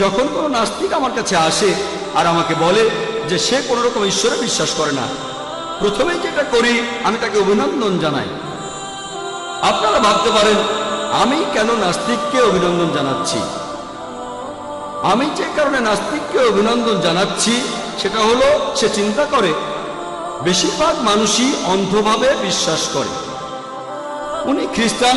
যখন কোনো নাস্তিক আমার কাছে আসে আর আমাকে বলে যে সে কোনো রকম ঈশ্বরে বিশ্বাস করে না, প্রথমেই যেটা করি, আমি তাকে অভিনন্দন জানাই। আপনারা ভাবতে পারেন, আমি কেন নাস্তিককে অভিনন্দন জানাচ্ছি? আমি যে কারণে নাস্তিককে অভিনন্দন জানাচ্ছি, সেটা হলো সে চিন্তা করে, বেশিরভাগ মানুষই অন্ধভাবে বিশ্বাস করে। উনি খ্রিস্টান,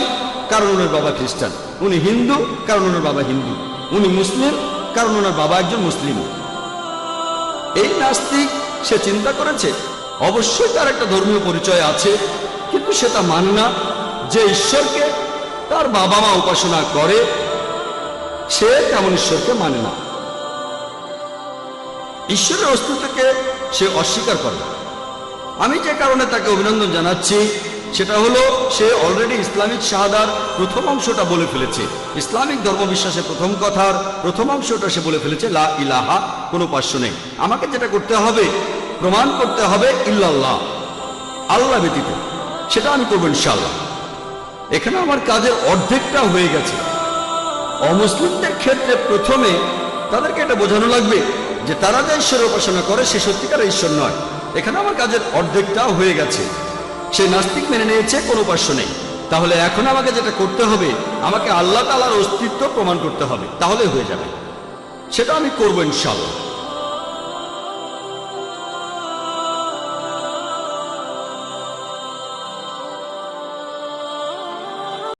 কারণ ওনার বাবা খ্রিস্টান। উনি হিন্দু, কারণ ওনার বাবা হিন্দু। উনি মুসলিম, কারণ ওনার বাবা একজন মুসলিম। এই নাস্তিক সে চিন্তা করেছে, অবশ্যই তার একটা ধর্মীয় পরিচয় আছে, কিন্তু সেটা মানে না যে ঈশ্বরকে তার বাবা মা উপাসনা করে, সে তেমন ঈশ্বরকে মানে না। ঈশ্বরের অস্তিত্বকে সে অস্বীকার করে। আমি যে কারণে তাকে অভিনন্দন জানাচ্ছি সেটা হলো, সে অলরেডি ইসলামিক শাহাদার প্রথম অংশটা বলে ফেলেছে। ইসলামিক ধর্মবিশ্বাসের প্রথম কথার প্রথম অংশটা সে বলে ফেলেছে, লা ইলাহা, কোনো পার্শ্ব নেই। আমাকে যেটা করতে হবে, প্রমাণ করতে হবে ইল্লাল্লাহ, আল্লাহ ব্যতীত। সেটা আমি করব ইনশাল্লাহ এখানে আমার কাজের অর্ধেকটা হয়ে গেছে। অমুসলিমদের ক্ষেত্রে প্রথমে তাদেরকে এটা বোঝানো লাগবে যে তারা যে ঈশ্বরের উপাসনা করে, সে সত্যিকার ঈশ্বর নয়। এখানে আমার কাজের অর্ধেকটাও হয়ে গেছে। সে নাস্তিক মেনে নিয়েছে, কোনো উপাস্য নেই। তাহলে এখন আমাকে যেটা করতে হবে, আমাকে আল্লাহ তালার অস্তিত্ব প্রমাণ করতে হবে তাহলে হয়ে যাবে। সেটা আমি করব ইনশাল্লাহ